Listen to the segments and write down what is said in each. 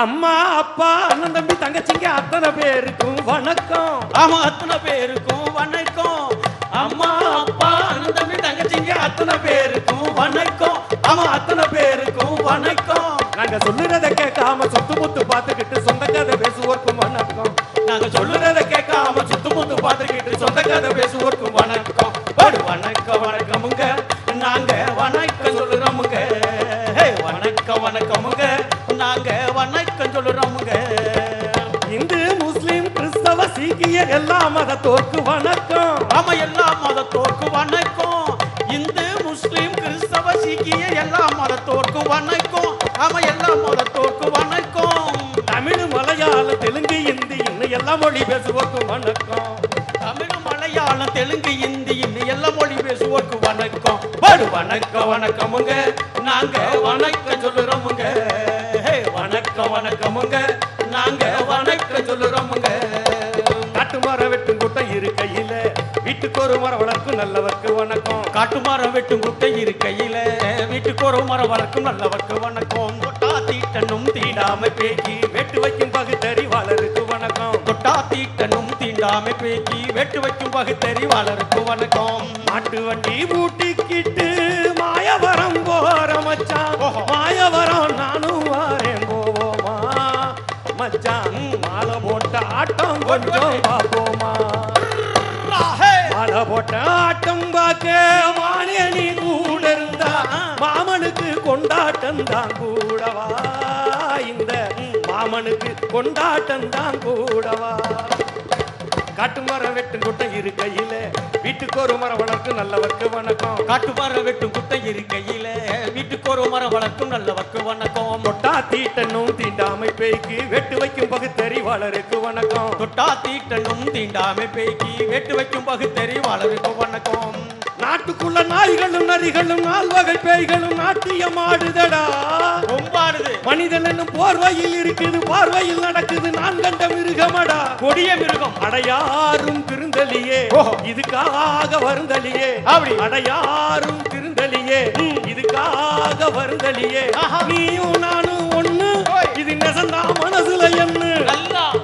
அம்மா அப்பா அண்ணன் தம்பி தங்கச்சிங்க அத்தனை பேருக்கும் வணக்கம். ஆமா அத்தனை பேருக்கும் வணக்கம். அம்மா அப்பா அண்ணன் தம்பி தங்கச்சிங்க அத்தனை பேருக்கும் வணக்கம். ஆமா அத்தனை பேருக்கும் வணக்கம். நாங்க சொல்லுறத கேட்காம சுத்து முத்து பார்த்துக்கிட்டு சொந்த கதை மதத்தோர்க்கு வணக்கம். ஆமா எல்லா மதத்தோர்க்கு வணக்கம். இந்து முஸ்லிம் கிறிஸ்தவ சீக்கிய எல்லா மதத்தோர்க்கு வணக்கம். ஆமா எல்லா மதத்தோர்க்கு வணக்கம். தமிழ் மலையாளம் தெலுங்கு இந்தி இன்னும் எல்லா மொழி பேசுவோர்க்கும் வணக்கம். தமிழ் மலையாளம் தெலுங்கு இந்தி இன்னும் எல்லா மொழி பேசுவோர்க்கு வணக்கம். வணக்கம் வணக்கமுங்க. நாங்க வணக்கம் வீட்டுக்கு ஒரு மரம் வளர்க்கும் நல்லவர்க்கு வணக்கம். காட்டு மரம் வெட்டும் குட்டை இருக்கையில வீட்டுக்கு ஒரு மரம் வளர்க்கும் நல்லவர்க்கு வணக்கம். தொட்டா தீட்டனும் தீண்டாம பேக்கி வெட்டு வைக்கும் பகுத்தறிவாளருக்கு வணக்கம். தொட்டா தீட்டனும் தீண்டாம பேக்கி வெட்டு வைக்கும் பகுத்தறிவாளருக்கு வணக்கம். மாட்டு வண்டி பூட்டிக்கிட்டு மாயவரம் போற மச்சான் மாயவரம் நானும் வாரேன் போவோமா. மச்சான் மாலை போட்ட ஆட்டம் கொஞ்சம் போட்ட ஆட்டம் பார்க்க மானே கூட இருந்தா மாமனுக்கு கொண்டாட்டம் தான் கூடவா? இந்த மாமனுக்கு கொண்டாட்டம் தான் கூடவா? காட்டு மரம் வெட்டும் கூட்டம் இருக்கையில வீட்டுக்கு ஒரு மரம் வளர்க்கு நல்லவர்க்கு வணக்கம். காட்டு மரம் வெட்டும் குட்டை இரு கையில ஒரு மரம் வளர்க்கும் நல்லவர்க்கு வணக்கம். தொட்டா தீட்டனும் தீண்டாமை பேய்க்கு வெட்டு வைக்கும் பகுத்தறிவாளருக்கு வணக்கம். தொட்டா தீட்டனும் தீண்டாமை பேக்கி வெட்டு வைக்கும் பகுத்தறிவாளருக்கு வணக்கம். நாட்டுக்குள்ள நாய்களும் நரிகளும் நால்வகை பேய்களும் நாட்டியம் ஆடுதடா. கொம்பாடுது மனிதன் என்னும் போர்வையில் இருக்குது பார்வையில் நடக்குது நான் கண்ட மிருகமடா. கொடிய மிருகம். அடையாரும் திருந்தலியே. இதுக்காக வருந்தலியே. அப்படி. அடையாரும் திருந்தலியே. இதுக்காக வருந்தலியே. நீயும் நானும் ஒண்ணு. இது நெசந்தா மனசுல என்ன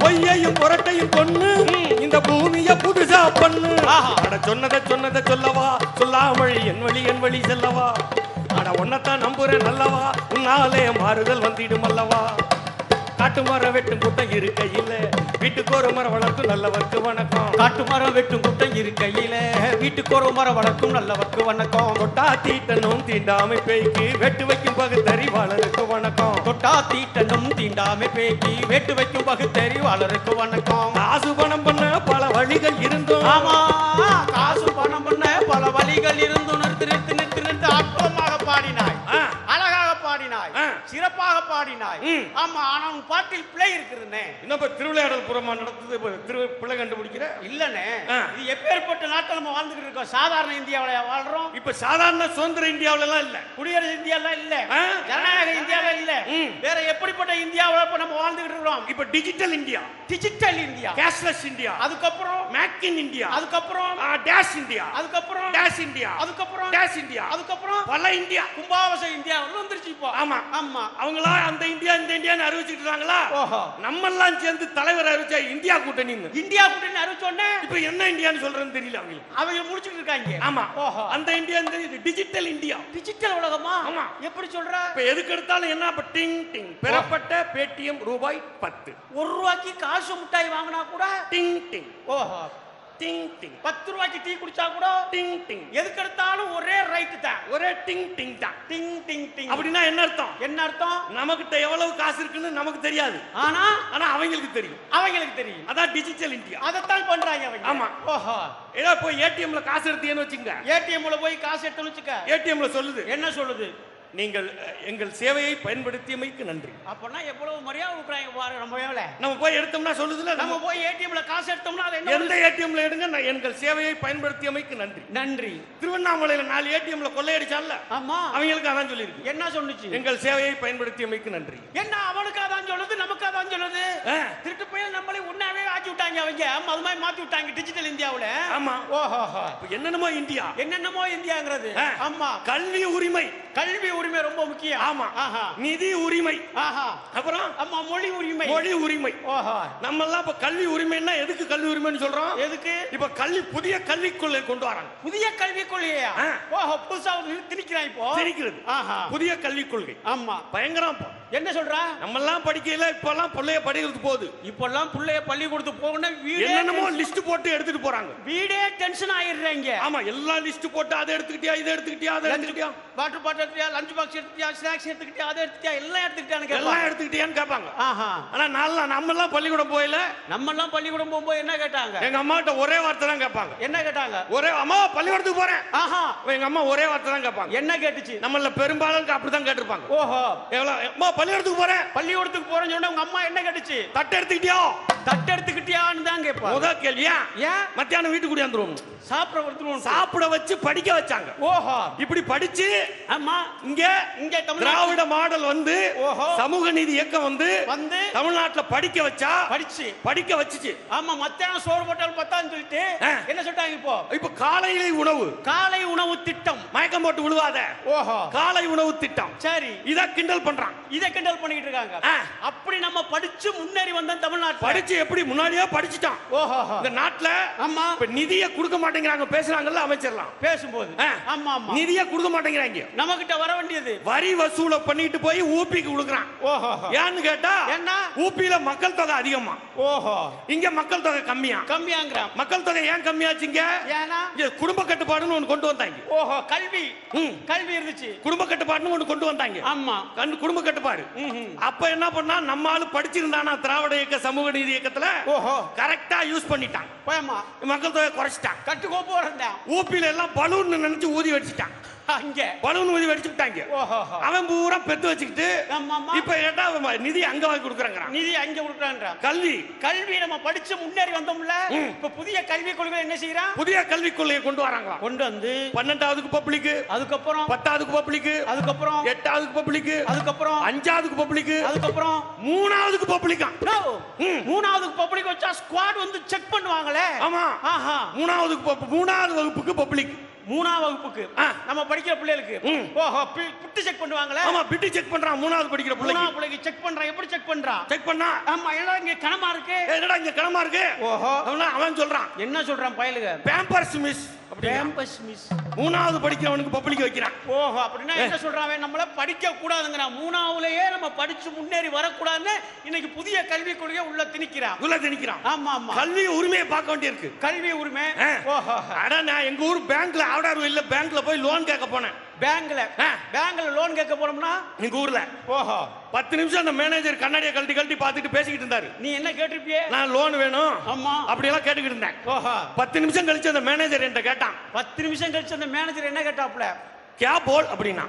பொய்யையும் புரட்டையும் புதுசா பண்ணு. ஆஹா. அட சொன்னதை சொன்னதை சொல்லவா? சொல்லாமல் என் வழி என் வழி செல்லவா? அட உன்னத்தான் நம்புறேன் நல்லவா உன்னாலே மாறுதல் வந்திடும் அல்லவா? காட்டு மரம் வெட்டும் கூட்டம் இருக்கையில். வீட்டுக்கு ஒரு மரம் வளர்க்கும் நல்லவர்க்கு வணக்கம். காட்டு மரம் வெட்டும் குட்டை இருக்கையில. வீட்டுக்கு ஒரு மரம் வளர்க்கும் நல்லவர்க்கு வணக்கம். தொட்டா தீட்டனும் தீண்டாமை பேய்க்கு வெட்டு வைக்கும் பகுத்தறிவாளருக்கு வணக்கம். தொட்டா தீட்டனும் தீண்டாமை பேக்கி வெட்டு வைக்கும் பகுத்தறிவாளருக்கு வணக்கம். காசு பணம் பண்ண பல வழிகள் இருந்தும். ஆமா காசு சிறப்பாக பாடினாய். ஆமா ஆனா உன் பாட்டில் பிழை இருக்குதுன்னே. இன்னும் இப்ப திருவிளையாடல் புறமா நடத்துது திரு பிள்ளை கண்டுபிடிக்கிற? இல்லனே. இது எப்பேற்பட்ட நாட்டில் நம்ம வாழ்ந்துகிட்டு இருக்கோம். சாதாரண இந்தியாவில வாழ்றோம்? இப்ப சாதாரண சுதந்திர இந்தியாவுல எல்லாம் இல்ல. குடியரசு இந்தியால இல்ல. ஜனநாயக இந்தியால இல்ல. வேற எப்படிப்பட்ட இந்தியாவுல இப்ப நம்ம வாழ்ந்துகிட்டு இருக்கிறோம்? இப்ப digital India. Digital India. Cashless India. அதுக்கப்புறம்? Make in India. அதுக்கப்புறம்? Dash India. அதுக்கப்புறம்? Dash India. அதுக்கப்புறம்? Dash India. அதுக்கப்புறம்? பல இந்தியா. கும்பாவச இந்தியா. வந்துருச்சு இப்போ. ஆமா. ஆமா. அவங்களா அந்த இந்தியா இந்த இந்தியான்னு அறிவிச்சிட்டு இருக்காங்களா? ஓஹோ. நம்ம எல்லாம் சேர்ந்து தலைவர் அறிவிச்சா இந்தியா கூட்டணின்னு இந்தியா கூட்டணி அறிவிச்சோடனே இப்ப என்ன இந்தியான்னு சொல்றதுன்னு தெரியல அவங்களுக்கு. அவங்க முடிச்சுட்டு இருக்காங்க. ஆமா. ஓஹோ. அந்த இந்தியா இந்த டிஜிட்டல் இந்தியா டிஜிட்டல் உலகமா? ஆமா. எப்படி சொல்ற? இப்ப எதுக்கு எடுத்தாலும் என்ன? இப்ப டிங் டிங் பெறப்பட்ட பேடிஎம் ரூபாய் பத்து. ஒரு ரூபாய்க்கு காசு மிட்டாய் வாங்கினா கூட டிங் டிங் ஓஹோ. டிங் டிங் பத்து ரூபாய்க்கு டீ குடிச்சா கூட டிங் டிங் எதுக்கு எடுத்தாலும் ஒரே ரைட்டு தான். ஒரே டிங் டிங் தான். டிங் டிங் டிங் அப்படின்னா என்ன அர்த்தம்? என்ன அர்த்தம்? நமக்கிட்ட எவ்வளவு காசு இருக்குன்னு நமக்கு தெரியாது. ஆனா? ஆனா அவங்களுக்கு தெரியும். அவங்களுக்கு தெரியும். அதான் டிஜிட்டல் இந்தியா அதைத்தான் பண்றாங்க அவங்க. ஆமா. ஓஹோ. ஏதோ போய் ஏடிஎம்ல காசு எடுத்தீங்கன்னு வச்சுங்க ஏடிஎம்ல போய் காசு எடுத்து வச்சுக்க. ஏடிஎம்ல சொல்லுது. என்ன சொல்லுது? நீங்கள் எங்கள் சேவையை பயன்படுத்தியமைக்கு நன்றி. அப்பனா எவ்வளவு மரியாதை கொடுக்குறாங்க பாரு நம்ம வேலை நம்ம போய் எடுத்தோம்னா சொல்லுதுல நம்ம போய் ஏடிஎம்ல காசு எடுத்தோம்னா அது எந்த ஏடிஎம்ல எடுங்க நான் எங்கள் சேவையை பயன்படுத்தியமைக்கு நன்றி. நன்றி. திருவண்ணாமலையில நாலு ஏடிஎம்ல கொள்ளையடிச்சான்ல? ஆமா. அவங்களுக்கு அதான் சொல்லியிருக்கு. என்ன சொன்னுச்சு? எங்கள் சேவையை பயன்படுத்தியமைக்கு நன்றி. என்ன அவனுக்கு அதான் சொல்லுது நமக்கு அதான் சொல்லுது? திருட்டு போய் நம்மளே உண்ணாவே ஆக்கி விட்டாங்க அவங்க. அது மாதிரி மாத்தி விட்டாங்க டிஜிட்டல் இந்தியாவுல. ஆமா. ஓஹோ என்னென்னமோ இந்தியா. என்னென்னமோ இந்தியாங்கிறது. ஆமா. கல்வி உரிமை. கல்வி உரிமை. ரொம்ப முக்கியம். ஆமா. நிதி உரிமை. அப்புறம்? ஆமா மொழி உரிமை. மொழி உரிமை. ஓஹோ. நம்ம எல்லாம் இப்ப கல்வி உரிமைன்னா எதுக்கு கல்வி உரிமைன்னு சொல்றோம்? எதுக்கு? இப்ப கல்வி புதிய கல்விக் கொள்கை கொண்டு வராங்க. புதிய கல்விக் கொள்கையா. ஓஹோ புதுசா திணிக்கிறான் இப்போ. திணிக்கிறது. ஆஹா. புதிய கல்விக் கொள்கை. ஆமா. பயங்கரம் இப்போ. என்ன சொல்றா? நம்ம எல்லாம் படிக்கையில இப்பெல்லாம் பிள்ளைய படிக்கிறது போகுது. இப்பெல்லாம் பிள்ளைய பள்ளிக்கூடத்துக்கு போகணும் வீடே என்னென்னமோ லிஸ்ட் போட்டு எடுத்துட்டு போறாங்க. வீடே டென்ஷன் ஆயிடுறாங்க. ஆமா எல்லா லிஸ்ட் போட்டு அதை எடுத்துக்கிட்டியா இதை எடுத்துக்கிட்டியா அதை எடுத்துக்கிட்டியா? வாட்டர் பாட்டில் எடுத்துக்கியா லஞ்ச் பாக்ஸ் எடுத்துக்கியா ஸ்நாக்ஸ் எடுத்துக்கிட்டியா அதை எடுத்துக்கியா எல்லாம் எடுத்துக்கிட்டான்னு எல்லாம் எடுத்துக்கிட்டியான்னு கேட்பாங்க. ஆஹா. ஆனா நான்லாம் நம்ம எல்லாம் பள்ளிக்கூடம் போயில நம்ம எல்லாம் பள்ளிக்கூடம் போகும்போது என்ன கேட்டாங்க? எங்க அம்மா கிட்ட ஒரே வார்த்தை தான் கேட்பாங்க. என்ன கேட்டாங்க? ஒரே அம்மா பள்ளிக்கூடத்துக்கு போறேன். ஆஹா. எங்க அம்மா ஒரே வார்த்தை தான் கேட்பாங்க. என்ன கேட்டுச்சு? நம்மள பெரும்பாலும் அப்படிதான் கேட்டிருப்பாங்க. ஓஹோ. எவ்வளவு அம்மா பள்ளிக்கூடத்துக்கு போறேன். பள்ளிக்கூடத்துக்கு போறேன்னு சொன்னா உங்க அம்மா என்ன கேட்டுச்சு? தட்டை எடுத்துக்கிட்டியோ? தட்டு எடுத்துக்கிட்டியான்னு தான் கேட்பா முத கேள்வியா? ஏன்? மத்தியானம் வீட்டுக்கு கூடியாந்துருவோம் சாப்பிட ஒருத்தரும் சாப்பிட வச்சு படிக்க வச்சாங்க. ஓஹோ. இப்படி படிச்சு ஆமா. இங்க இங்க தமிழ்நாடு திராவிட மாடல் வந்து ஓஹோ. சமூக நீதி இயக்கம் வந்து வந்து தமிழ்நாட்டுல படிக்க வச்சா படிச்சு. படிக்க வச்சுச்சு. ஆமா மத்தியானம் சோறு போட்டால் பத்தான்னு சொல்லிட்டு. என்ன சொல்லிட்டாங்க இப்போ? இப்ப காலையில உணவு. காலை உணவு திட்டம். மயக்கம் போட்டு விழுவாத. ஓஹோ. காலை உணவு திட்டம். சரி. இத கிண்டல் பண்றான் இதை கிண்டல் பண்ணிக்கிட்டு இருக்காங்க. அப்படி நம்ம படிச்சு முன்னேறி வந்தோம் தமிழ்நாட்டுல. படிச்சு எப்படி முன்னாடியே படிச்சுட்டான்? ஓஹோ இந்த நாட்டுல ஆமா. இப்ப நிதியை கொடுக்க மாட்டேங்கிறாங்க பேசுறாங்கல்ல அமைச்சர்லாம். பேசும்போது. ஆமா ஆமா. நிதியை கொடுக்க மாட்டேங்கிறாங்க. நம்ம கிட்ட வர வேண்டியது. வரி வசூல பண்ணிட்டு போய் ஊபிக்கு கொடுக்குறான். ஓஹோ ஏன்னு கேட்டா என்ன ஊபியில மக்கள் தொகை அதிகமா. ஓஹோ. இங்க மக்கள் தொகை கம்மியா. கம்மியாங்கிறான். மக்கள் தொகை ஏன் கம்மியாச்சுங்க ஏன்னா? இங்க குடும்ப கட்டுப்பாடுன்னு ஒண்ணு கொண்டு வந்தாங்க. ஓஹோ கல்வி. கல்வி இருந்துச்சு. குடும்ப கட்டுப்பாடுன்னு ஒண்ணு கொண்டு வந்தாங்க. ஆமா. குடும்ப கட்டுப்பாடு. அப்ப என்ன பண்ணா நம்ம ஆளு படிச்சிருந்தானா திராவிட இயக்க சமூக நீதி இயக்கத்துல ஓஹோ. கரெக்டா யூஸ் பண்ணிட்டான். மக்கள் தொகை குறைச்சிட்டான். கட்டுக்கோ போறேன் ஊப்பில எல்லாம் பலூன் நினைச்சு ஊதி வடிச்சிட்டான். அங்க. பலூன் ஊதி வடிச்சு விட்டாங்க ஓஹோ. அவன் பூரா பெத்து வச்சுக்கிட்டு இப்ப கேட்டா நிதி அங்க வாங்கி கொடுக்குறாங்கிறான். நிதி அங்க கொடுக்குறான்றான். கல்வி. கல்வி நம்ம படிச்சு முன்னேறி வந்தோம்ல இப்ப புதிய கல்விக் கொள்கை என்ன செய்யறான் புதிய கல்விக் கொள்கையை கொண்டு வராங்களாம். கொண்டு வந்து பன்னெண்டாவதுக்கு பப்ளிக் அதுக்கப்புறம் பத்தாவதுக்கு பப்ளிக் அதுக்கப்புறம் எட்டாவதுக்கு பப்ளிக் அதுக்கப்புறம் அஞ்சாவதுக்கு பப்ளிக் அதுக்கப்புறம். மூணாவதுக்கு. ம். மூணாவதுக்கு பப்ளிக் வச்சா ஸ்குவாட் வந்து செக் பண்ணுவாங்களே. ஆமா. ஆஹா. மூணாவதுக்கு மூணாவது வகுப்புக்கு பப்ளிக் மூணாவது வகுப்புக்கு. நம்ம படிக்கிற பிள்ளைகளுக்கு. ஓஹோ பிட்டு செக் பண்ணுவாங்களே? ஆமா பிட்டி செக் பண்றான் மூணாவது படிக்கிற பிள்ளைக்கு. மூணாவது பிள்ளைக்கு செக் பண்றான் எப்படி செக் பண்றான் செக் பண்ணா. ஆமா எல்லாம் இங்க கனமா இருக்கு? "ஏய், என்னடா இங்க கிளம்பா இருக்கு? ஓஹோ. அவனா அவன் சொல்றான். என்ன சொல்றான் பயலுக? பேம்பர்ஸ் மிஸ் கேம்பஸ் மிஸ் மூணாவது படிக்கிறவனுக்கு பப்ளிக் வைக்கிறான். ஓஹோ அப்படின்னா என்ன சொல்றான் அவன்? நம்மள படிக்க கூடாதுங்கிறான் மூணாவதுலயே நம்ம படிச்சு முன்னேறி வரக்கூடாதுன்னு இன்னைக்கு புதிய கல்விக் கொள்கையை உள்ள திணிக்கிறான். உள்ள திணிக்கிறான். ஆமா ஆமா. கல்வி உரிமையை பார்க்க வேண்டியிருக்கு. கல்வி உரிமை. ஓஹோ. அட நான் எங்க ஊர் பேங்க்ல ஆவடார் இல்ல பேங்க்ல போய் லோன் கேட்க போனேன். பேங்க்ல. பேங்க்ல லோன் கேட்க போனோம்னா? எங்க ஊர்ல. ஓஹோ. பத்து நிமிஷம் அந்த மேனேஜர் கண்ணாடியை கழட்டி கழட்டி பார்த்துட்டு பேசிக்கிட்டு இருந்தாரு. நீ என்ன கேட்டிருப்பியே? நான் லோன் வேணும். ஆமா. அப்படி எல்லாம் கேட்டுக்கிட்டு இருந்தேன். ஓஹோ. பத்து நிமிஷம் கழிச்சு அந்த மேனேஜர் என்கிட்ட கேட்டான். பத்து நிமிஷம் கழிச்சு அந்த மேனேஜர் என்ன கேட்டாப்ல கே போல் அப்படின்னா.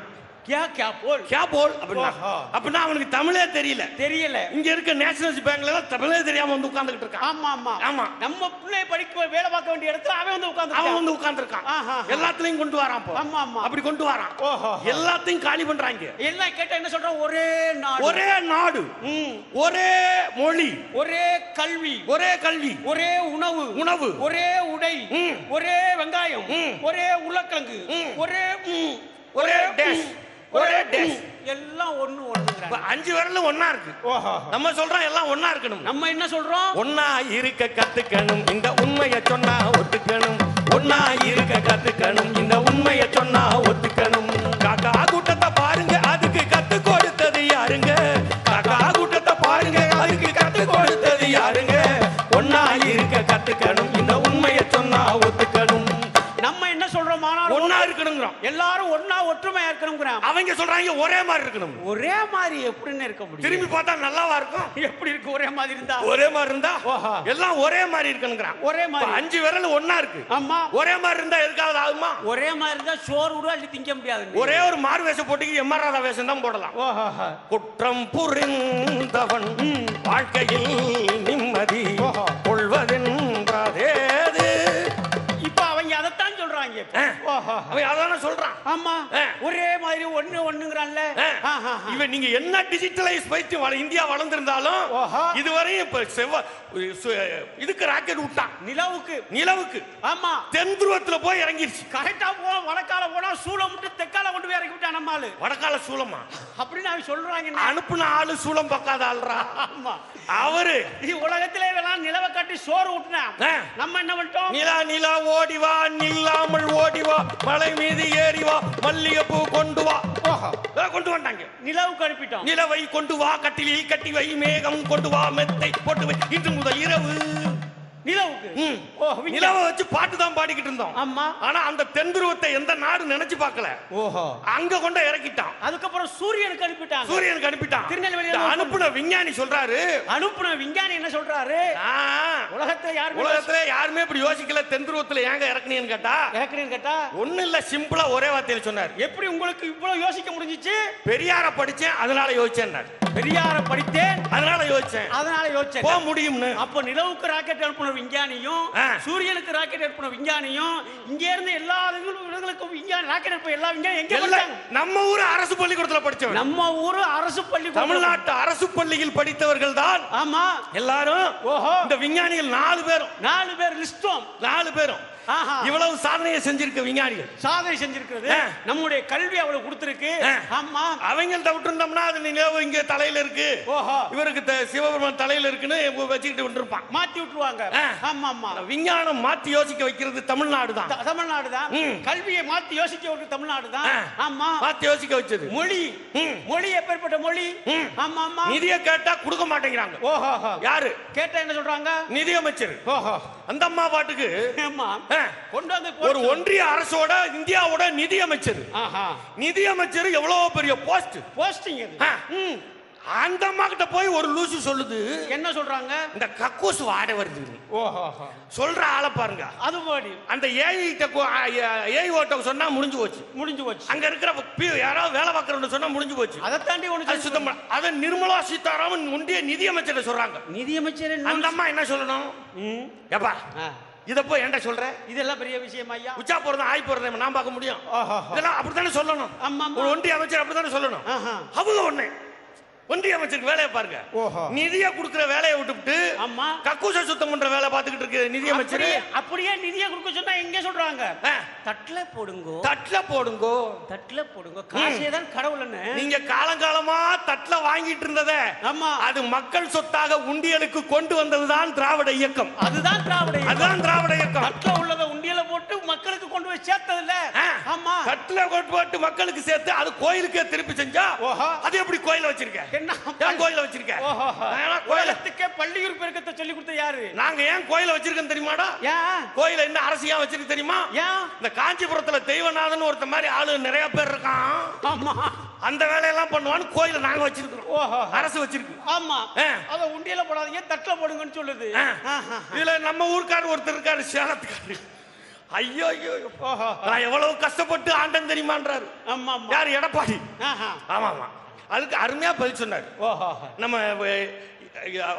கியா கியா போல்? கே போல்? அப்படின்னா. அப்படின்னா அவனுக்கு தமிழே தெரியல. தெரியல. இங்க இருக்க நேஷனல் பேங்க்ல எல்லாம் தமிழே தெரியாம வந்து உட்கார்ந்துகிட்டு இருக்கான். ஆமா ஆமா. ஆமா. நம்ம பிள்ளை படிக்க வேலை பார்க்க வேண்டிய இடத்துல அவன் வந்து அவன் உட்கார்ந்து வந்து உட்கார்ந்துருக்கான். எல்லாத்துலயும் கொண்டு வரான் ஆமா ஆமா. அப்படி கொண்டு வரான். ஓஹோ. எல்லாத்தையும் காலி பண்றாங்க. எல்லாம் கேட்டா என்ன சொல்றான்? ஒரே நாடு. ஒரே நாடு. ம். ஒரே மொழி. ஒரே கல்வி. ஒரே கல்வி. ஒரே உணவு. உணவு. ஒரே உடை. ம். ஒரே வெங்காயம். ம். ஒரே உருளைக்கிழங்கு. ஒரே. ஒரே டேஷ் ஒரே. எல்லாம் ஒண்ணு இப்ப அஞ்சு விரலும் ஒண்ணா இருக்கு. ஓஹோ. நம்ம சொல்றோம் எல்லாம் ஒண்ணா இருக்கணும். நம்ம என்ன சொல்றோம்? ஒன்னா இருக்க கத்துக்கணும். இந்த உண்மையை சொன்னா ஒத்துக்கணும். ஒன்னா இருக்க கத்துக்கணும். இந்த உண்மையை சொன்னா ஒத்துக்கணும். காக்கா கூட்டத்தை பாருங்க. அதுக்கு கத்து கொடுத்தது யாருங்க? ஒன்னா இருக்கணுங்கிறோம் எல்லாரும் ஒண்ணா ஒற்றுமையா இருக்கணுங்கிறான் அவங்க சொல்றாங்க ஒரே மாதிரி இருக்கணும். ஒரே மாதிரி எப்படின்னு இருக்க முடியும். திரும்பி பார்த்தா நல்லாவா இருக்கும்? எப்படி இருக்கு? ஒரே மாதிரி இருந்தா? ஒரே மாதிரி இருந்தா. எல்லாம் ஒரே மாதிரி இருக்கணுங்கிறான். ஒரே மாதிரி. அஞ்சு விரல் ஒண்ணா இருக்கு. ஆமா. ஒரே மாதிரி இருந்தா எதுக்காவது ஆகுமா? ஒரே மாதிரி இருந்தா சோறு கூட அள்ளி திங்க முடியாது ஒரே ஒரு மாறு வேஷம் போட்டுக்கு எம்ஆர் ராதா வேஷம் தான் போடலாம். குற்றம் புரிந்தவன் வாழ்க்கையில் நிம்மதி ஓஹோ. அவன் அதான சொல்றான். ஆமா. ஒரே மாதிரி ஒண்ணு ஒண்ணுங்கிறான்ல. இவன் நீங்க என்ன டிஜிட்டலைஸ் பயிற்சி இந்தியா வளர்ந்திருந்தாலும். இதுவரையும் இதுக்கு ராக்கெட் விட்டான். நிலவுக்கு. நிலவுக்கு. ஆமா. தென் துருவத்துல போய் இறங்கிருச்சு. கரெக்டா போ வடக்கால போனா சூளம் விட்டு தெக்கால கொண்டு போய் இறக்கி விட்டான் நம்ம ஆளு. வடக்கால சூளமா? அப்படின்னு அவன் சொல்றாங்க? அனுப்புன ஆளு சூளம் பக்காத ஆள்றா ஆமா. அவரு. உலகத்திலே வேணாம் நிலவை கட்டி சோறு ஊட்டினான் ஆ. நம்ம என்ன பண்ணிட்டோம்? நிலா நிலா ஓடி வா. நில்லாமல் ஓடி வா. மலை மீது ஏறி வா மல்லிகைப்பூ கொண்டு வா. கொண்டு வந்தாங்க. நிலவுக்கு அனுப்பிட்டோம் நிலவை கொண்டு வா கட்டிலில் கட்டி வை மேகம் கொண்டு வா மெத்தை போட்டு வை. இன்று முதல் இரவு நிலவுக்கு. ஓ. நிலவை வச்சு பாட்டு தான் பாடிக்கிட்டு இருந்தோம். ஆமா. ஆனா அந்த தென் துருவத்தை எந்த நாடு நினைச்சு பார்க்கல. ஓஹோ. அங்க கொண்டு இறக்கிட்டான். அதுக்கப்புறம் சூரியனுக்கு அனுப்பிட்டாங்க. சூரியனுக்கு அனுப்பிட்டான். திருநெல்வேலியில இந்த அனுப்புன விஞ்ஞானி சொல்றாரு. அனுப்புன விஞ்ஞானி என்ன சொல்றாரு? ஆ, உலகத்தை யாரு உலகத்துல யாருமே இப்படி யோசிக்கல. தென் துருவத்துல ஏங்க இறக்குனீங்கன்னு கேட்டா? இறக்குறேன்னு கேட்டா? ஒண்ணு இல்ல சிம்பிளா ஒரே வார்த்தையில சொன்னார். எப்படி உங்களுக்கு இவ்வளவு யோசிக்க முடிஞ்சிச்சு? பெரியார படிச்சேன் அதனால யோசிச்சேன் பெரியார படித்தேன். அதனால யோசிச்சேன். அதனால யோசிச்சேன். போக முடியும்னு. அப்ப நிலவுக்கு ராக்கெட் அனுப்புன விஞ்ஞானியும். சூரியனுக்கு ராக்கெட் அனுப்புன விஞ்ஞானியும் இங்க இருந்து எல்லா இடங்களுக்கும் விஞ்ஞானி ராக்கெட் அனுப்ப எல்லா விஞ்ஞானி எங்க நம்ம ஊரு அரசு பள்ளிக்கூடத்துல படிச்சவன். நம்ம ஊரு அரசு பள்ளி தமிழ்நாட்டு அரசு பள்ளியில் படித்தவர்கள் தான் ஆமா. எல்லாரும் ஓஹோ. இந்த விஞ்ஞானிகள் நாலு பேரும். நாலு பேர் லிஸ்டும் நாலு பேரும். இவ்வளவு சாதனையை செஞ்சிருக்க விஞ்ஞானிகள். சாதனை செஞ்சிருக்கிறது. நம்முடைய கல்வி அவளுக்கு கொடுத்திருக்கு. ஆமா. அவங்கள்ட்ட விட்டுருந்தோம்னா அது நிலவு இங்க தலையில இருக்கு. ஓஹோ. இவருக்கு சிவபெருமான் தலையில இருக்குன்னு வச்சுக்கிட்டு விட்டுருப்பான். மாத்தி விட்டுருவாங்க. ஆமா ஆமா. விஞ்ஞானம் மாத்தி யோசிக்க வைக்கிறது தமிழ்நாடு தான். தமிழ்நாடு தான். கல்வியை மாத்தி யோசிக்க தமிழ்நாடு தான். ஆமா. மாத்தி யோசிக்க வச்சது. மொழி. மொழி எப்பேற்பட்ட மொழி. ஆமா ஆமா. நிதியை கேட்டா கொடுக்க மாட்டேங்கிறாங்க. ஓஹோ. யாரு? கேட்டா என்ன சொல்றாங்க? நிதியமைச்சர். ஓஹோ. அந்த அம்மா பாட்டுக்கு ஆமா. ஆ, கொண்டு வந்து ஒரு ஒன்றிய அரசோட இந்தியாவோட நிதியமைச்சர். ஆஹா. நிதியமைச்சர் எவ்வளவு பெரிய போஸ்ட்? போஸ்டிங். அந்த அம்மா கிட்ட போய் ஒரு லூசு சொல்லுது. என்ன சொல்றாங்க? இந்த கக்கூஸ் வாடை வருது. ஓஹோ. சொல்ற ஆளை பாருங்க. அது மாதிரி அந்த ஏஐ ஏஐ ஓட்ட சொன்னா முடிஞ்சு போச்சு. முடிஞ்சு போச்சு. அங்க இருக்கிற யாராவது வேலை பார்க்கறவங்க சொன்னா முடிஞ்சு போச்சு. அதை தாண்டி ஒண்ணு சுத்தம் அத நிர்மலா சீதாராமன் ஒன்றிய நிதியமைச்சர் சொல்றாங்க. நிதியமைச்சர் அந்த அம்மா என்ன சொல்லணும். ஏப்பா. இத போய் என்கிட்ட சொல்ற? இதெல்லாம் பெரிய விஷயம் ஐயா. உச்சா போறது ஆய் போறது நான் பார்க்க முடியும். ஆஹா. இதெல்லாம் அப்படித்தானே சொல்லணும். ஆமா, ஒன்றிய அமைச்சர் அப்படித்தானே சொல்லணும். அவங்க ஒண்ணு. ஒன்றிய அமைச்சருக்கு வேலையை பாருங்க. நிதியை கொடுக்கிற வேலையை விட்டுவிட்டு ஆமா. கக்கூச சுத்தம் பண்ற வேலை பார்த்துக்கிட்டு இருக்க நிதியமைச்சர் அப்படியே- அப்படியே நிதியை கொடுக்க சொன்னா எங்க சொல்றாங்க. தட்டுல போடுங்கோ. தட்டுல போடுங்கோ. தட்டுல போடுங்க. காசே தான் கடவுள்னு. நீங்க காலங்காலமா தட்டுல வாங்கிட்டு இருந்தத ஆமா. அது மக்கள் சொத்தாக உண்டியலுக்கு கொண்டு வந்ததுதான் திராவிட இயக்கம். அதுதான் திராவிட இயக்கம். அதுதான் திராவிட இயக்கம். தட்டுல உள்ளத உண்டியல போட்டு மக்களுக்கு கொண்டு போய் சேர்த்தது இல்ல. ஆமா. தட்டுல கொண்டு போட்டு மக்களுக்கு சேர்த்து அது கோயிலுக்கே திருப்பி செஞ்சா ஓஹோ. அது எப்படி கோயில வச்சிருக்க? என்ன கோயில வச்சிருக்க? ஓஹோ. அதனால கோயில உலகத்துக்கே பள்ளியூர் பெருக்கத்தை சொல்லி கொடுத்தது யாரு? நாங்க ஏன் கோயில வச்சிருக்கோம் தெரியுமாடா? ஏன்? கோயில என்ன அரசியா வச்சிருக்கு தெரியுமா? ஏன்? இந்த காஞ்சிபுரத்துல தெய்வநாதன் ஒருத்த மாதிரி ஆளு நிறைய பேர் இருக்கான். ஆமா. அந்த வேலையெல்லாம் பண்ணுவான்னு கோயில நாங்க வச்சிருக்கோம் ஓஹோ. அரசு வச்சிருக்கு. ஆமா. அத உண்டியல போடாதீங்க தட்டுல போடுங்கன்னு சொல்லுது. இதுல நம்ம ஊர்க்காரர் ஒருத்தர் இருக்காரு சேலத்துக்காரரு. ஐயோ ஐயோ நான் எவ்வளவு கஷ்டப்பட்டு ஆண்டன் தெரியுமான்றாரு. ஆமா யார் எடப்பாடி? ஆஹா. ஆமா ஆமா. அதுக்கு அருமையா பதில் சொன்னார்.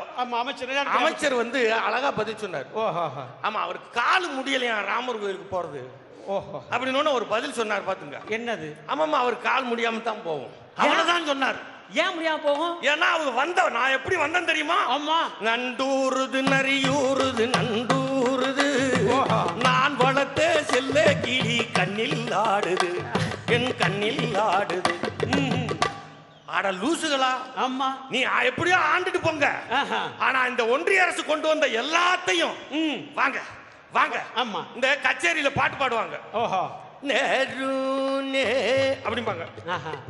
நம்ம அமைச்சர் அமைச்சர் வந்து அழகா பதில் சொன்னார். ஓஹோ. ஆமா அவருக்கு காலு முடியலையா ராமர் கோயிலுக்கு போறது? ஓஹோ. அப்படின்னு ஒரு பதில் சொன்னார் பாத்துங்க. என்னது? ஆமாமா அவர் கால் முடியாம தான் போவோம். அவ்வளவுதான் சொன்னார். ஏன் முடியாம போகும்? ஏன்னா அவர் வந்த நான் எப்படி வந்தேன் தெரியுமா? ஆமா. நண்டூருது நரியூருது நண்டூருது. கண்ணில் ஆடுது. என் கண்ணில் ஆடுது. அட லூசுகளா? ஆமா. நீ எப்படியோ ஆண்டுட்டு போங்க. ஆனா இந்த ஒன்றிய அரசு கொண்டு வந்த எல்லாத்தையும் வாங்க வாங்க. ஆமா. இந்த கச்சேரியில பாட்டு பாடுவாங்க. ஓஹோ. அப்படிம்பாங்க.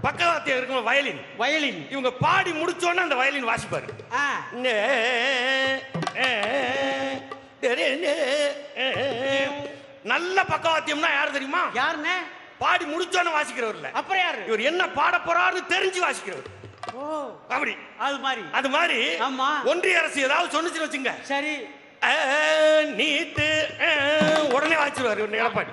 பக்கவாத்தியம் இருக்கும் வயலின். வயலின். இவங்க பாடி முடிச்சோன்னே அந்த வயலின் வாசிப்பாரு. நே. நல்ல பக்கவாத்தியம்னா யார் தெரியுமா? யாருண்ணே பாடி முடிச்சோன்னு வாசிக்கிறவர்ல. அப்புறம் யாரு? இவர் என்ன பாட போறாருன்னு தெரிஞ்சு வாசிக்கிறவர். ஓ. அப்படி. அது மாதிரி. அது மாதிரி ஆமா. ஒன்றிய அரசு ஏதாவது சொன்னுச்சுன்னு வச்சுங்க. சரி. ஆ, உடனே ஒரு எடப்பாடி.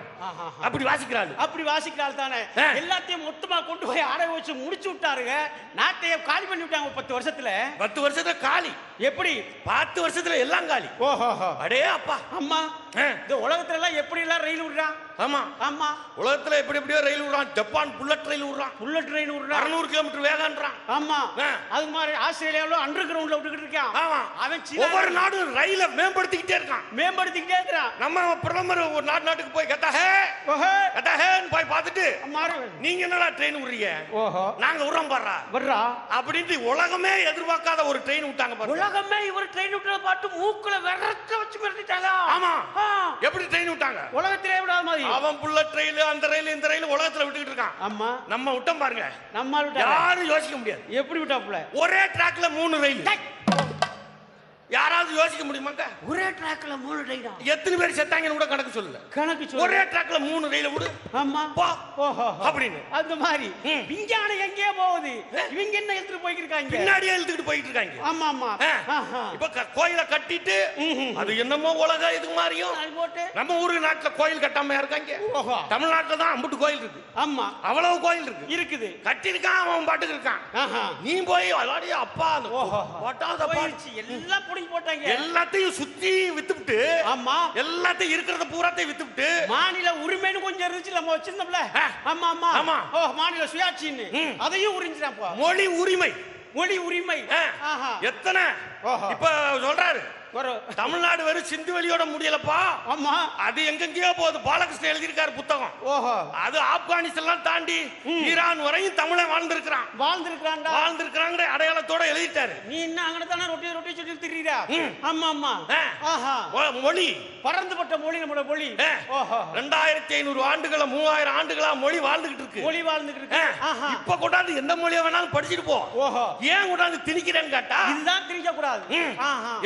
அப்படி வாசிக்கிறாரு. அப்படி வாசிக்கிறாள் தானே. எல்லாத்தையும் மொத்தமா கொண்டு போய் அடை வச்சு முடிச்சு விட்டாருங்க. நாட்டையே காலி பண்ணி விட்டாங்க பத்து வருஷத்துல. பத்து வருஷத்துல காலி. எப்படி? பத்து வருஷத்துல எல்லாம் காலி. ஓஹோ அடே அப்பா அம்மா இந்த உலகத்துல எல்லாம் எப்படி எல்லாம் ரயில் விடுறான்? ஆமா. ஆமா. உலகத்துல எப்படி எப்படியோ ரயில் விடுறான். ஜப்பான் புல்லட் ரயில் விடுறான். புல்லட் ட்ரெயின் விடுறான். அறுநூறு கிலோமீட்டர் வேகம்ன்றான் ஆமா. அது மாதிரி ஆஸ்திரேலியாவுல அண்டர் கிரவுண்ட்ல விட்டுக்கிட்டு இருக்கான். ஆமா. அவன் ஒவ்வொரு நாடும் ரயில மேம்படுத்திக்கிட்டே இருக்கான். மேம்படுத்திக்கிட்டே இருக்கிறான். நம்ம பிரதமர் ஒரு நாட்டு நாட்டுக்கு போய் கத்தாஹே கத்தாஹேன்னு போய் பார்த்துட்டு நீங்க என்னடா ட்ரெயின் விடுறீங்க? ஓஹோ. நாங்க விடுறோம் பாடுறா. வர்றா? அப்படின்ட்டு உலகமே எதிர்பார்க்காத ஒரு ட்ரெயின் விட்டாங்க பாருங்க. உலகமே இவர் ட்ரெயின் விட்டுறத பார்த்து மூக்குல விரக்க வச்சு மிரட்டிட்டாங்க. ஆமா. எப்படி ட்ரெயின் விட்டாங்க? உலகத்திலே மாதிரி அவன் புல்லட் ரயில் அந்த ரயில் இந்த ரயில் உலகத்துல விட்டுக்கிட்டு இருக்கான். ஆமா. நம்ம விட்டோம் பாருங்க. நம்ம யாரும் யோசிக்க முடியாது. எப்படி விட்டாப்புல? ஒரே ட்ராக்ல மூணு ரயில் யாராவது யோசிக்க முடியுமாங்க? ஒரே ட்ராக்ல மூணு ட்ரெயினா எத்தனை பேர் செத்தாங்கன்னு கூட கணக்கு சொல்லல. கணக்கு சொல்லு ஒரே ட்ராக்ல மூணு ரயில விடு. ஆமா. போ. ஓஹோ அப்படின்னு. அந்த மாதிரி. விஞ்ஞானம் எங்கேயோ போகுது. இவங்க என்ன எடுத்துட்டு போய்க்கிருக்காங்க? பின்னாடியே இழுத்துக்கிட்டு போயிட்டு இருக்காங்க ஆமா. ஆமா. இப்ப கோயிலை கட்டிட்டு அது என்னமோ உலக இது மாதிரியும். நம்ம ஊரு நாட்டுல கோயில் கட்டாம இருக்காங்க. ஓஹோ. தமிழ்நாட்டுல தான் அம்புட்டு கோயில் இருக்கு. ஆமா. அவ்வளவு கோயில் இருக்கு. இருக்குது. கட்டிருக்கான் அவன் பாட்டுக்கு இருக்கான். நீ போய் அலாடி அப்பா. போட்டாத பா- போயிருச்சு எல்லாம் புடிங்கி போட்டாங்க. எல்லாத்தையும் சுத்தி வித்துவிட்டு ஆமா. எல்லாத்தையும் இருக்கிறத பூராத்தையும் வித்துவிட்டு மாநில உரிமைன்னு கொஞ்சம் இருந்துச்சு நம்ம வச்சிருந்தோம்ல. ஆமா ஆமா. ஆமா. ஓ மாநில சுயாட்சின்னு. அதையும் உறிஞ்சிட்டாப்பா மொழி உரிமை. மொழி உரிமை. எத்தனை. இப்ப சொல்றாரு. தமிழ்நாடு வெறும் சிந்து வெளியோட முடியலப்பா. ஆமா. அது எங்கெங்கயோ போகுது. பாலகிருஷ்ணன் எழுதியிருக்காரு புத்தகம். ஓஹோ. அது ஆப்கானிஸ்தான் தாண்டி ஈரான் வரையும் தமிழன் வாழ்ந்திருக்கிறான். வாழ்ந்திருக்காண்டா வாழ்ந்திருக்கிறாங்கிற அடையாளத்தோட எழுதிட்டாரு. நீ என்ன அங்கன தானே ரொட்டி ரொட்டி சுட்டி திரியிறா? ம். ஆமா ஆமா. ஆஹா. மொழி. பறந்துபட்ட மொழி நம்மளோட மொழி. ஓஹோ. ரெண்டாயிரத்தி ஐநூறு ஆண்டுகளா மூவாயிரம் ஆண்டுகளா மொழி வாழ்ந்துகிட்டு இருக்கு. மொழி வாழ்ந்துகிட்டு. இருக்கு. இப்ப கொண்டாந்து எந்த மொழியை வேணாலும் படிச்சுட்டு போ. ஓஹோ. ஏன் கொண்டாந்து திணிக்கிறேன்னு கேட்டா? இதுதான் திரிக்க கூடாது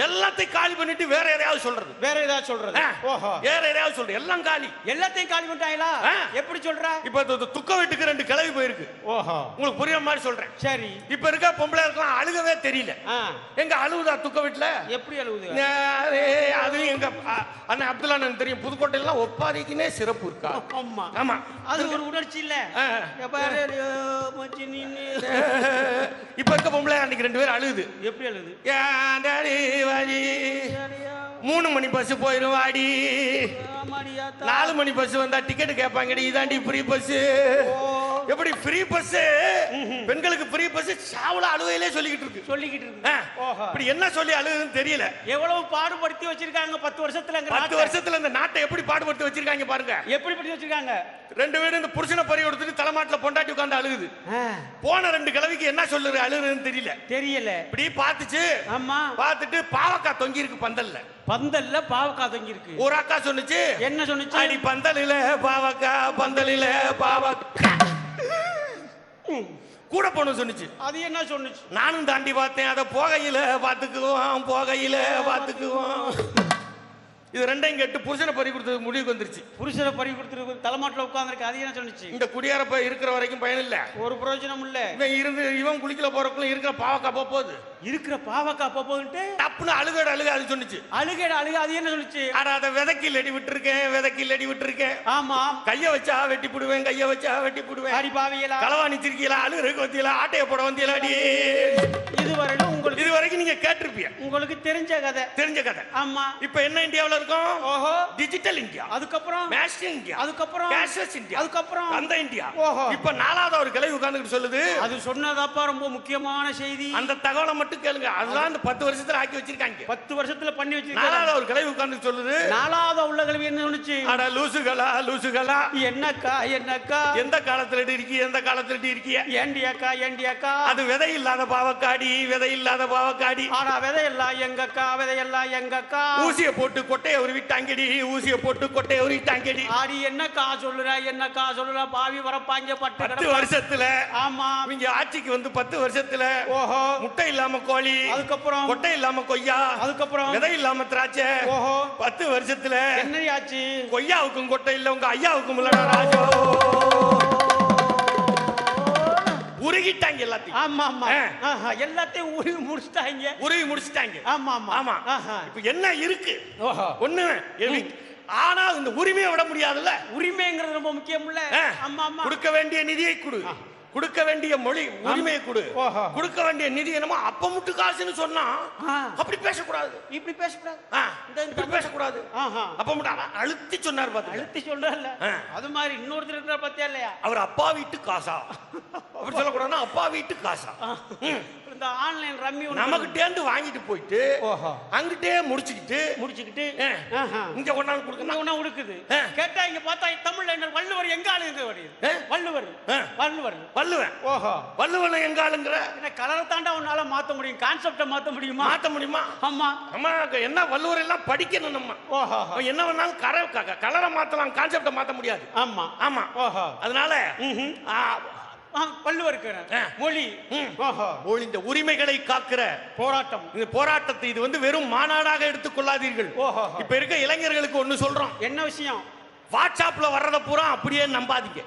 எல்லாத்தையும் காலி பண்ணிட்டு வேற எதையாவது சொல்றது. வேற ஏதாவது சொல்றது. ஓஹோ. வேற எதையாவது சொல்றது. எல்லாம் காலி. எல்லாத்தையும் காலி பண்ணிட்டாங்களா. எப்படி சொல்ற? இப்ப துக்க வீட்டுக்கு ரெண்டு கிளவி போயிருக்கு. ஓஹோ. உங்களுக்கு புரியுற மாதிரி சொல்றேன். சரி. இப்ப இருக்க பொம்பளை இருக்கலாம் அழுகவே தெரியல. எங்க அழுகுதா துக்க வீட்டுல? எப்படி அழுகுது அது எங்க அண்ணன் அப்துல்லா அண்ணன் தெரியும். புதுக்கோட்டையெல்லாம் ஒப்பாதிக்குனே சிறப்பு இருக்கா? ஆமா. ஆமா. அது ஒரு உணர்ச்சி இல்ல. இப்ப இருக்க பொம்பளை அன்னைக்கு ரெண்டு பேரும் அழுகுது. எப்படி அழுகுது? மூணு மணி பஸ் போயிரும் வாடி. நாலு மணி பஸ் வந்தா டிக்கெட் கேட்பாங்கடி. இதாண்டி ஃப்ரீ பஸ் எப்படி ஃப்ரீ பஸ் பெண்களுக்கு ஃப்ரீ பஸ் சாவல அழுவையிலே சொல்லிக்கிட்டு இருக்கு. சொல்லிக்கிட்டு இருக்கு. ஓஹோ. இப்படி என்ன சொல்லி அழுகுதுன்னு தெரியல. எவ்வளவு பாடுபடுத்தி வச்சிருக்காங்க பத்து வருஷத்துல பத்து. வருஷத்துல இந்த நாட்டை எப்படி பாடுபடுத்தி வச்சிருக்காங்க பாருங்க. எப்படி படுத்தி வச்சிருக்காங்க? ரெண்டு பேரும் இந்த புருஷனை பறி கொடுத்துட்டு தலைமாட்டுல பொண்டாட்டி உட்காந்து அழுகுது. போன ரெண்டு கிழவிக்கு என்ன சொல்லுது அழுகுதுன்னு தெரியல. தெரியல. இப்படி பார்த்துச்சு. ஆமா. பார்த்துட்டு பாவக்காய் தொங்கி இருக்கு பந்தல்ல. பந்தல்ல பாவக்காய் தொங்கி இருக்கு ஒரு அக்கா சொன்னுச்சு. என்ன சொன்னுச்சு? அடி பந்தலில பாவக்கா பந்தலில பாவக்கா கூட பொண்ணு சொன்னுச்சு. அது என்ன சொன்னுச்சு? நானும் தாண்டி பார்த்தேன். அதை போகையில பார்த்துக்குவோம் போகையில பார்த்துக்குவோம். இது ரெண்டையும் கேட்டு புருஷனை பறி கொடுத்தது முடிவுக்கு வந்துருச்சு. புருஷனை பறி கொடுத்துருக்கு தலைமாட்டில் உட்காந்துருக்கு அது என்ன சொன்னுச்சு? இந்த குடியாரப்ப இருக்கிற வரைக்கும் பயன் இல்ல. ஒரு பிரயோஜனம் இல்ல. இவன் இருந்து இவன் குளிக்கல போறக்குள்ள இருக்கிற பாவக்கா போக போகுது? இருக்கிற பாவக்காய் போயிட்டு டப்புன்னு அழுகட அழுக அது சொன்னுச்சு. அழுகட அழுக அது என்ன சொல்லுச்சு அட அதை விதைக்கு லடி விட்டுருக்கேன் விதைக்கு லடி விட்டுருக்கேன். ஆமா. கைய வச்சா வெட்டி போடுவேன் கைய வச்சா வெட்டி போடுவேன். அடி பாவியலா களவாணி சிரிக்கலா அழுகிறக்கு வத்தியலா ஆட்டைய போட வந்தியலா அடி. இதுவரையிலும் உங்களுக்கு இது வரைக்கும் நீங்க கேட்டிருப்பீங்க உங்களுக்கு தெரிஞ்ச கதை. தெரிஞ்ச கதை. ஆமா. இப்ப என்ன இந்தியாவுல இருக்கும். ஓஹோ. டிஜிட்டல் இந்தியா அதுக்கப்புறம்? மேஸ்டிங் இந்தியா அதுக்கப்புறம்? கேஷ்லெஸ் இந்தியா அதுக்கப்புறம்? அந்த இந்தியா ஓஹோ. இப்ப நாலாவது ஒரு கிளை உட்கார்ந்துட்டு சொல்லுது. அது சொன்னதாப்பா ரொம்ப முக்கியமான செய்தி. அந்த தகவலை மட்டும் கேளுங்க. அதுதான் இந்த பத்து வருஷத்துல ஆக்கி வச்சிருக்காங்க. பத்து வருஷத்துல பண்ணி வச்சிருக்காங்க. நாலாவது ஒரு கிளை உட்கார்ந்து சொல்லுது. நாலாவது உள்ள கல்வி என்ன சொன்னுச்சு? அட லூசுகளா லூசுகளா? என்னக்கா என்னக்கா? எந்த காலத்துல இருக்கீங்க எந்த காலத்துல இருக்கீங்க ஏண்டி அக்கா ஏண்டி அக்கா அது விதை இல்லாத பாவக்காடி விதை இல்லாத பாவக்காடி. ஆனா விதையெல்லாம் எங்கக்கா விதையெல்லாம் எங்கக்கா? ஊசிய போட்டு கொட்டைய உருவிட்டாங்கடி ஊசிய போட்டு கொட்டைய உருவிட்டாங்கடி ஆடி என்னக்கா சொல்லுற என்னக்கா சொல்லுற பாவி வரப்பாங்க பட்டு பத்து. வருஷத்துல ஆமா. இவங்க ஆட்சிக்கு வந்து பத்து வருஷத்துல ஓஹோ. முட்டை இல்லாம கோழி அதுக்கப்புறம்? கொட்டை இல்லாம கொய்யா அதுக்கப்புறம்? விதை இல்லாம திராட்சை ஓஹோ. பத்து வருஷத்துல என்னையாச்சு கொய்யாவுக்கும் கொட்டை இல்ல உங்க ஐயாவுக்கும் இல்லடா ராஜோ. உருகிட்டாங்க எல்லாத்தையும். ஆமா ஆமா. எல்லாத்தையும் உருவி முடிச்சிட்டாங்க. உருவி முடிச்சிட்டாங்க. ஆமா ஆமா. ஆமா. இப்ப என்ன இருக்கு? ஓஹோ. ஒண்ணு எவி- ஆனா இந்த உரிமையை விட முடியாதுல்ல? உரிமைங்கிறது ரொம்ப முக்கியம்ல ஆ. ஆமா ஆமா. கொடுக்க வேண்டிய நிதியை கொடு. கொடுக்க வேண்டிய மொழி உரிமையை கொடு. கொடுக்க வேண்டிய நிதி என்னமோ அப்ப முட்டு காசுன்னு சொன்னா. அப்படி பேசக்கூடாது. இப்படி பேசக்கூடாது. இப்படி பேசக்கூடாது. அப்ப மட்டும் அழுத்தி சொன்னார் பாத்துக்க. அழுத்தி சொல்றல ஆ. அது மாதிரி இன்னொருத்தர் இருக்கிற பத்தியா இல்லையா? அவர் அப்பா வீட்டு காசா. அப்படி சொல்லக்கூடாதுன்னா அப்பா வீட்டு காசா. இந்த ஆன்லைன் ரம்மி ஒண்ணு நமக்கிட்டேந்து வாங்கிட்டு போயிட்டு ஓஹோ. அங்கிட்டே முடிச்சுக்கிட்டு முடிச்சுக்கிட்டு. இங்க கொண்டாந்து கொடுக்கணும். ஒண்ணா உடுக்குது ஆ. கேட்டா இங்க பார்த்தா தமிழ்ல என்ன வள்ளுவர் எங்க ஆளுங்க வருது? வள்ளுவர். வள்ளுவர். வள்ளுவன் ஓஹோ. வள்ளுவன் எங்க ஆளுங்கிற? என்ன கலரை தாண்டா உன்னால மாத்த முடியும்? கான்செப்ட மாத்த முடியுமா? மாத்த முடியுமா? ஆமா. நம்ம என்ன வள்ளுவர் எல்லாம் படிக்கணும் நம்ம. ஓஹோ. என்ன வேணாலும் கரை கலரை மாத்தலாம் கான்செப்டை மாத்த முடியாது. ஆமா. ஆமா. ஓஹோ. அதனால வள்ளுவருக்கு ஆ. மொழி. மொழி இந்த உரிமைகளை காக்கிற போராட்டம். இந்த போராட்டத்தை இது வந்து வெறும் மாநாடாக எடுத்துக்கொள்ளாதீர்கள். இப்ப இருக்க இளைஞர்களுக்கு ஒண்ணு சொல்றோம். என்ன விஷயம்? வாட்ஸ்அப்ல வர்றத பூரா அப்படியே நம்பாதீங்க.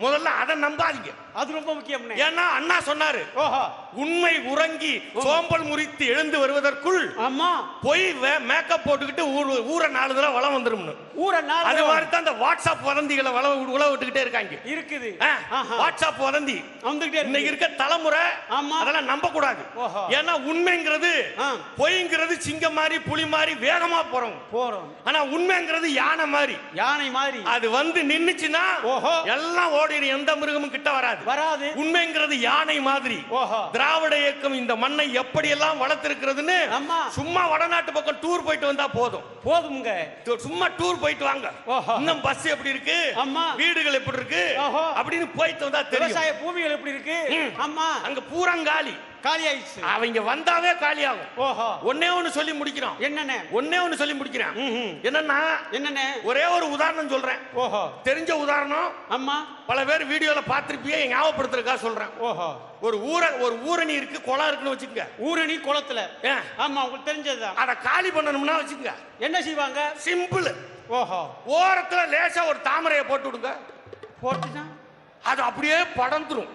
முதல்ல அதை நம்பாதீங்க. அது ரொம்ப முக்கியம் ஏன்னா அண்ணா சொன்னாரு ஓஹோ. உண்மை உறங்கி சோம்பல் முறித்து எழுந்து வருவதற்குள் ஆமா. போய் மேக்கப் போட்டுக்கிட்டு ஊர் ஊரை நாலு தடவை வளம் வந்துரும்னு. ஊர நாள் அது மாதிரி தான் இந்த வாட்ஸ்அப் வதந்திகளை வள உழவு விட்டுக்கிட்டே இருக்காங்க. இருக்குது. வாட்ஸ்அப் வதந்தி. வந்துகிட்டே இன்னைக்கு இருக்கு தலைமுறை ஆமா. அதெல்லாம் நம்ப கூடாது. ஏன்னா உண்மைங்கிறது. பொய்ங்கிறது சிங்கம் மாதிரி புலி மாதிரி வேகமா போறோம். போறோம். ஆனா உண்மைங்கிறது யானை மாதிரி. யானை மாதிரி. அது வந்து நின்னுச்சுன்னா ஓஹோ. எல்லாம் ஓடிடும் எந்த மிருகமும் கிட்ட வராது. வராது. உண்மைங்கிறது யானை மாதிரி. திராவிட இயக்கம் இந்த மண்ணை எப்படி எல்லாம் வளர்த்திருக்கிறதுன்னு. சும்மா வடநாட்டு பக்கம் டூர் போயிட்டு வந்தா போதும். போதுங்க சும்மா டூர் போயிட்டு வாங்க. இன்னும் பஸ் எப்படி இருக்கு? ஆமா. வீடுகள் எப்படி இருக்கு. அப்படின்னு போயிட்டு வந்தா தெரியும். விவசாய பூமிகள் எப்படி இருக்கு? ம். ஆமா அங்க பூரங்காலி காலி. ஆயிடுச்சு அவங்க வந்தாவே காலி ஆகும் ஓஹோ. ஒன்னே ஒண்ணு சொல்லி முடிக்கிறோம். என்னண்ணே ஒன்னே ஒண்ணு சொல்லி முடிக்கிறேன். என்னன்னா என்னண்ணே ஒரே ஒரு உதாரணம் சொல்றேன். ஓஹோ. தெரிஞ்ச உதாரணம் அம்மா. பல பேர் வீடியோல பார்த்திருப்பியே ஞாபகப்படுத்துறதுக்கா சொல்றேன். ஓஹோ. ஒரு ஊர ஒரு ஊரணி இருக்கு குளம் இருக்குன்னு வச்சுக்கங்க. ஊரணி குளத்துல. ஆமா உங்களுக்கு தெரிஞ்சதுதான். அதை காலி பண்ணணும்னா வச்சுக்கங்க. என்ன செய்வாங்க? சிம்பிள். ஓஹோ. ஓரத்துல லேசா ஒரு தாமரையை போட்டு விடுங்க. போட்டுனா அது அப்படியே படந்துரும்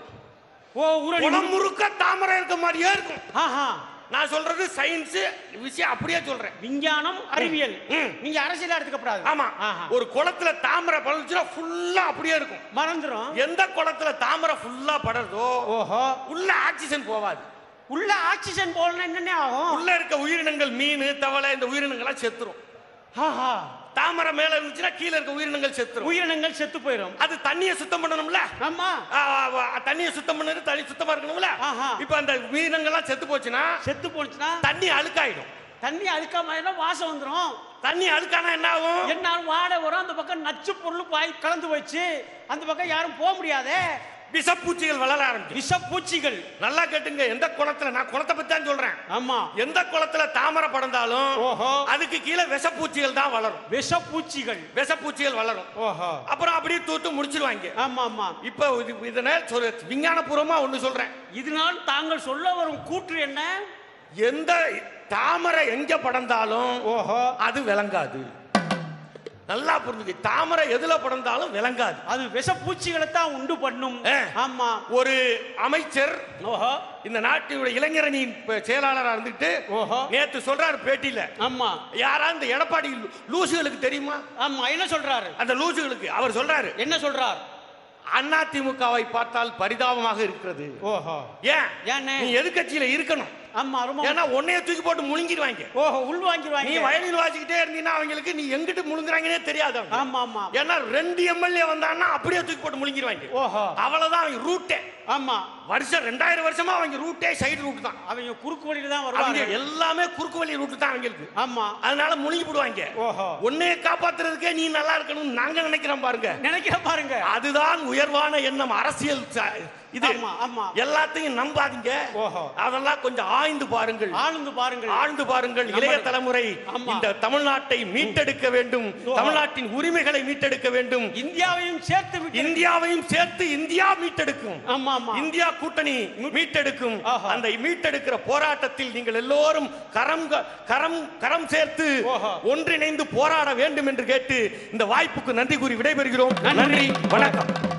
ஓ ஊரணி குளம் முழுக்க தாமரை இருக்க மாதிரியே இருக்கும். ஆஹா. நான் சொல்றது சயின்ஸ் விஷயம் அப்படியே சொல்றேன். விஞ்ஞானம் அறிவியல். நீங்க அரசியல் எடுத்துக்கப்படாது. ஆமா. ஒரு குளத்துல தாமரை படந்துச்சுன்னா ஃபுல்லா அப்படியே இருக்கும். மறந்துரும். எந்த குளத்துல தாமரை ஃபுல்லா படருதோ ஓஹோ. உள்ள ஆக்சிஜன் போவாது உள்ள ஆக்சிஜன் போலனா என்னண்ணே ஆகும்? உள்ள இருக்க உயிரினங்கள் மீன் தவளை இந்த உயிரினங்கள்லாம் செத்துரும். ஆஹா. தாமரை மேல இருந்துச்சுன்னா கீழே இருக்க உயிரினங்கள் செத்துரும். உயிரினங்கள் செத்து போயிடும் அது தண்ணியை சுத்தம் பண்ணணும்ல? ஆமா. தண்ணியை சுத்தம் பண்ணது தண்ணி சுத்தமா இருக்கணும்ல. இப்ப அந்த உயிரினங்கள்லாம் செத்து போச்சுன்னா செத்து போச்சுன்னா தண்ணி அழுக்காயிடும். தண்ணி அழுக்காம வாசம் வந்துரும். தண்ணி அழுக்கானா என்ன ஆகும்? என்ன வாடை வரும். அந்த பக்கம் நச்சு பொருள் பாய் கலந்து வச்சு அந்த பக்கம் யாரும் போக முடியாதே. விஷப்பூச்சிகள் வளர ஆரம்பிக்கும் விஷப்பூச்சிகள். நல்லா கேட்டுங்க எந்த குளத்துல? நான் குளத்தை பத்தி தான் சொல்றேன். ஆமா. எந்த குளத்துல தாமரை படந்தாலும் ஓஹோ. அதுக்கு கீழே விஷப்பூச்சிகள் தான் வளரும். விஷப்பூச்சிகள். விஷப்பூச்சிகள் வளரும். ஓஹோ. அப்புறம் அப்படியே தூத்து முடிச்சிருவாங்க. ஆமா ஆமா. இப்ப இது இதனை சொல்ல விஞ்ஞானபூர்வமா ஒண்ணு சொல்றேன். இதனால் தாங்கள் சொல்ல வரும் கூற்று என்ன? எந்த தாமரை எங்க படந்தாலும் ஓஹோ. அது விளங்காது. நல்லா புரிஞ்சுக்க. தாமரை எதுல படந்தாலும் விளங்காது. அது விஷப்பூச்சிகளை தான் உண்டு பண்ணும். ஆமா. ஒரு அமைச்சர் ஓஹோ. இந்த நாட்டினுடைய இளைஞரணியின் ப- செயலாளரா இருந்துட்டு ஓஹோ. நேத்து சொல்றாரு பேட்டியில. ஆமா. யாரா இந்த எடப்பாடி லூசுகளுக்கு தெரியுமா? ஆமா என்ன சொல்றாரு? அந்த லூசுகளுக்கு அவர் சொல்றாரு. என்ன சொல்றார்? அதிமுகவை பார்த்தால் பரிதாபமாக இருக்கிறது. ஓஹோ. ஏன்? ஏண்ணே? நீ எதிர்க்கட்சியில இருக்கணும். ஆமா ரொம்ப ஏன்னா உன்னைய தூக்கி போட்டு முழுங்கிடுவாங்க. ஓஹோ உள் நீ வாங்கிடுவாங்க வயலில் வாசிக்கிட்டே இருந்தீங்கன்னா அவங்களுக்கு நீ எங்கிட்டு முழுங்குறாங்கன்னே தெரியாது. ஆமா ஆமா. ஏன்னா ரெண்டு எம்எல்ஏ வந்தான்னா அப்படியே தூக்கி போட்டு முழுங்கிடுவாங்க. ஓஹோ. அவ்வளவுதான் அவங்க ரூட்டே ஆமா. வருஷம் ரெண்டாயிரம் வருஷமா அவங்க ரூட்டே சைடு ரூட் தான். அவங்க குறுக்கு வழியில தான் வருவாங்க. எல்லாமே குறுக்கு வழி ரூட்டு தான் அவங்களுக்கு. ஆமா. அதனால முழுங்கி போடுவாங்க. ஓஹோ. உன்னைய காப்பாத்துறதுக்கே நீ நல்லா இருக்கணும் நாங்க நினைக்கிறோம் பாருங்க. நினைக்கிற பாருங்க. அதுதான் உயர்வான எண்ணம் அரசியல் இது எல்லாத்தையும் நம்பாதீங்க. அதெல்லாம் கொஞ்சம் ஆய்ந்து பாருங்கள். ஆழ்ந்து பாருங்கள். ஆழ்ந்து பாருங்கள். இளைய தலைமுறை. இந்த தமிழ்நாட்டை மீட்டெடுக்க வேண்டும். தமிழ்நாட்டின் உரிமைகளை மீட்டெடுக்க வேண்டும். இந்தியாவையும் சேர்த்து இந்தியாவையும் சேர்த்து இந்தியா மீட்டெடுக்கும். ஆமா ஆமா. இந்தியா கூட்டணி மீட்டெடுக்கும். அந்த மீட்டெடுக்கிற போராட்டத்தில் நீங்கள் எல்லோரும் கரம் கரம் கரம் சேர்த்து. ஒன்றிணைந்து போராட வேண்டும் என்று கேட்டு இந்த வாய்ப்புக்கு நன்றி கூறி விடைபெறுகிறோம். நன்றி. வணக்கம்.